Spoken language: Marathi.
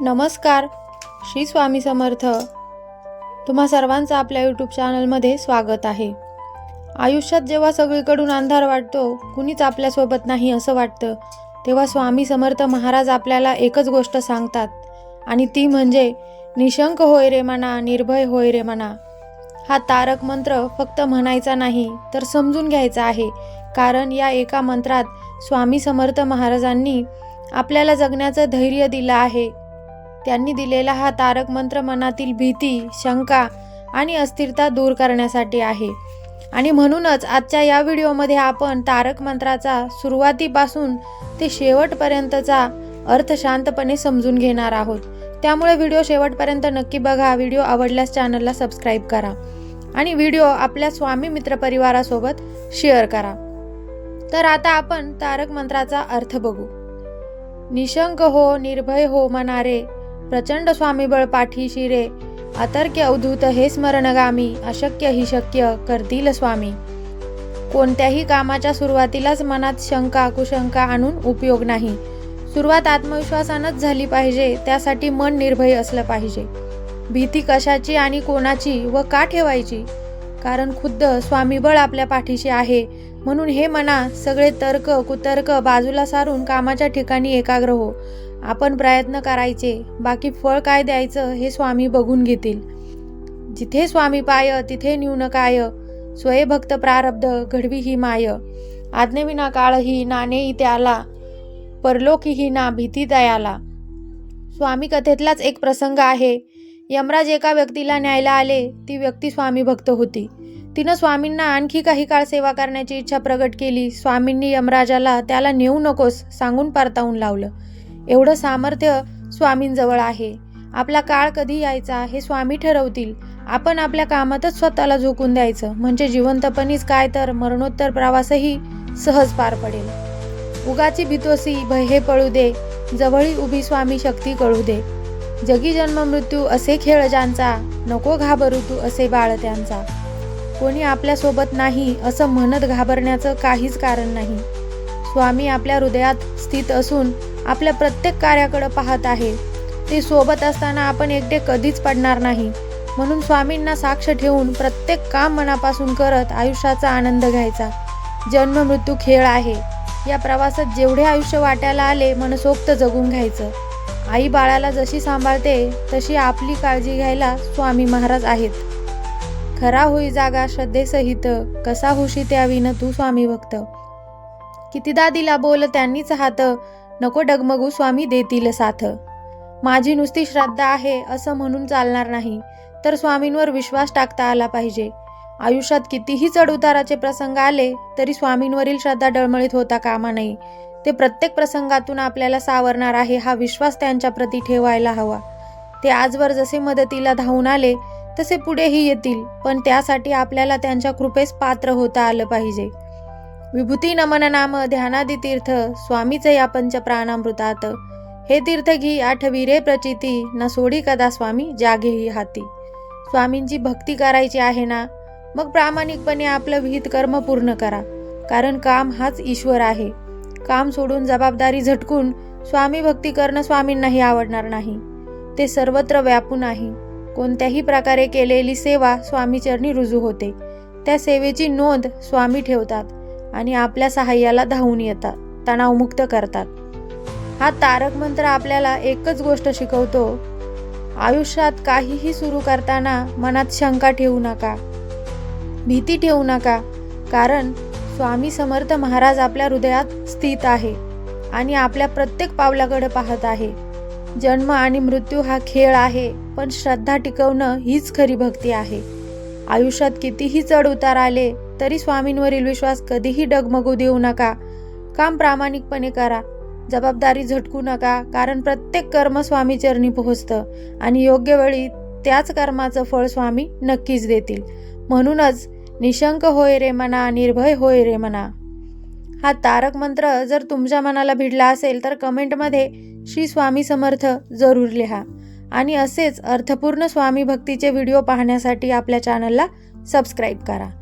नमस्कार श्री स्वामी समर्थ. तुम्हा सर्वांचं आपल्या यूट्यूब चॅनलमध्ये स्वागत आहे. आयुष्यात जेव्हा सगळीकडून अंधार वाटतो कुणीच आपल्यासोबत नाही असं वाटतं तेव्हा स्वामी समर्थ महाराज आपल्याला एकच गोष्ट सांगतात आणि ती म्हणजे निशंक होय रे म्हणा निर्भय होय रे म्हणा हा तारक मंत्र फक्त म्हणायचा नाही तर समजून घ्यायचा आहे कारण या एका मंत्रात स्वामी समर्थ महाराजांनी आपल्याला जगण्याचं धैर्य दिलं आहे त्यांनी दिलेला हा तारक मंत्र मनातील भीती शंका आणि अस्थिरता दूर करण्यासाठी आहे. आणि म्हणूनच आजच्या या व्हिडिओमध्ये आपण तारक मंत्राचा सुरुवातीपासून ते शेवटपर्यंतचा अर्थ शांतपणे समजून घेणार आहोत. त्यामुळे व्हिडिओ शेवटपर्यंत नक्की बघा. व्हिडिओ आवडल्यास चॅनलला सबस्क्राईब करा आणि व्हिडिओ आपल्या स्वामी मित्रपरिवारासोबत शेअर करा. तर आता आपण तारक मंत्राचा अर्थ बघू. निशंक हो निर्भय हो मनारे प्रचंड स्वामीबळ पाठीशी रे अतर्क्य अवधूत हे स्मरणगामी अशक्य ही शक्य करतील स्वामी. कोणत्याही कामाच्या सुरुवातीलाच मनात शंका कुशंका आणून उपयोग नाही. सुरुवात आत्मविश्वासानंच झाली पाहिजे त्यासाठी मन निर्भय असलं पाहिजे. भीती कशाची आणि कोणाची व का ठेवायची? कारण खुद्द स्वामीबळ आपल्या पाठीशी आहे. म्हणून हे मना सगळे तर्क कुतर्क बाजूला सारून कामाच्या ठिकाणी एकाग्र हो. आपण प्रयत्न करायचे बाकी फळ काय द्यायचं हे स्वामी बघून घेतील. जिथे स्वामी पाय तिथे न्यून काय. स्वयंभक्त प्रारब्ध घडवी ही माय. आज्ञेविना काळ ही नाणे त्याला परलोकी ही ना भीती दयाला. स्वामी कथेतलाच एक प्रसंग आहे. यमराज एका व्यक्तीला न्यायला आले ती व्यक्ती स्वामी भक्त होती. तिनं स्वामींना आणखी काही काळ सेवा करण्याची इच्छा प्रकट केली. स्वामींनी यमराजाला त्याला नेऊ नकोस सांगून परतावून लावलं. एवढं सामर्थ्य स्वामींजवळ आहे. आपला काळ कधी यायचा हे स्वामी ठरवतील. आपण आपल्या कामातच स्वतःला झोकून द्यायचं. म्हणजे जिवंतपणीच काय तर मरणोत्तर प्रवासही सहज पार पडेल. उगाची भीतोसी भय हे पळू दे. जवळी उभी स्वामी शक्ती कळू दे. जगी जन्म मृत्यू असे खेळ ज्यांचा नको घाबरू तू असे बाळ त्यांचा. कोणी आपल्यासोबत नाही असं म्हणत घाबरण्याचं काहीच कारण नाही. स्वामी आपल्या हृदयात स्थित असून आपल्या प्रत्येक कार्याकडे पाहत आहे. ते सोबत असताना आपण एकटे कधीच पडणार नाही. म्हणून स्वामींना साक्ष ठेवून प्रत्येक काम मनापासून करत आयुष्याचा आनंद घ्यायचा. जन्म मृत्यू खेळ आहे. या प्रवासात जेवढे आयुष्य वाट्याला आले मनसोक्त जगून घ्यायचं. आई बाळाला जशी सांभाळते तशी आपली काळजी घ्यायला स्वामी महाराज आहेत. खरा होई जागा श्रद्धेसहित कसा होशी त्याविन तू स्वामी भक्त. कितीदा दिला बोल त्यांनीच हात. नको डगमगू स्वामी देतील साथ. माझी नुसती श्रद्धा आहे असं म्हणून चालणार नाही. तर स्वामींवर विश्वास टाकता आला पाहिजे. आयुष्यात कितीही चढउताराचे प्रसंग आले तरी स्वामींवरील श्रद्धा डळमळीत होता कामा नाही ते प्रत्येक प्रसंगातून आपल्याला सावरणार आहे हा विश्वास त्यांच्या प्रती ठेवायला हवा. ते आजवर जसे मदतीला धावून आले तसे पुढेही येतील पण त्यासाठी आपल्याला त्यांच्या कृपेस पात्र होता आलं पाहिजे. विभूती नमन नाम ध्यानादि तीर्थ स्वामीचे या पंच प्राणामृतात. हे तीर्थ घी आठवीरे प्रचिती न सोडी कदा स्वामी जागेही हाती. स्वामींची भक्ती करायची आहे ना? मग प्रामाणिकपणे आपलं विहित कर्म पूर्ण करा. कारण काम हाच ईश्वर आहे. काम सोडून जबाबदारी झटकून स्वामी भक्ती करणं स्वामींनाही आवडणार नाही. ते सर्वत्र व्यापून आहे कोणत्याही प्रकारे केलेली सेवा स्वामीचरणी रुजू होते. त्या सेवेची नोंद स्वामी ठेवतात. आणि आपल्या सहाय्याला धावून येतात तणावमुक्त करतात. हा तारक मंत्र आपल्याला एकच गोष्ट शिकवतो आयुष्यात काहीही सुरू करताना मनात शंका ठेवू नका भीती ठेवू नका कारण स्वामी समर्थ महाराज आपल्या हृदयात स्थित आहे आणि आपल्या प्रत्येक पावलाकडे पाहत आहे. जन्म आणि मृत्यू हा खेळ आहे पण श्रद्धा टिकवणं हीच खरी भक्ती आहे. आयुष्यात कितीही चढ उतार आले तरी स्वामींवरील विश्वास कधीही डगमगू देऊ नका. काम प्रामाणिकपणे करा. जबाबदारी झटकू नका कारण प्रत्येक कर्म स्वामी चरणी पोहोचतं आणि योग्य वेळी त्याच कर्माचं फळ स्वामी नक्कीच देतील. म्हणूनच निशंक होय रे मना निर्भय होय रे मना. हा तारक मंत्र जर तुमच्या मनाला भिडला असेल तर कमेंटमध्ये श्री स्वामी समर्थ जरूर लिहा. आणि असेच अर्थपूर्ण स्वामी भक्तीचे व्हिडिओ पाहण्यासाठी आपल्या चॅनलला सबस्क्राईब करा.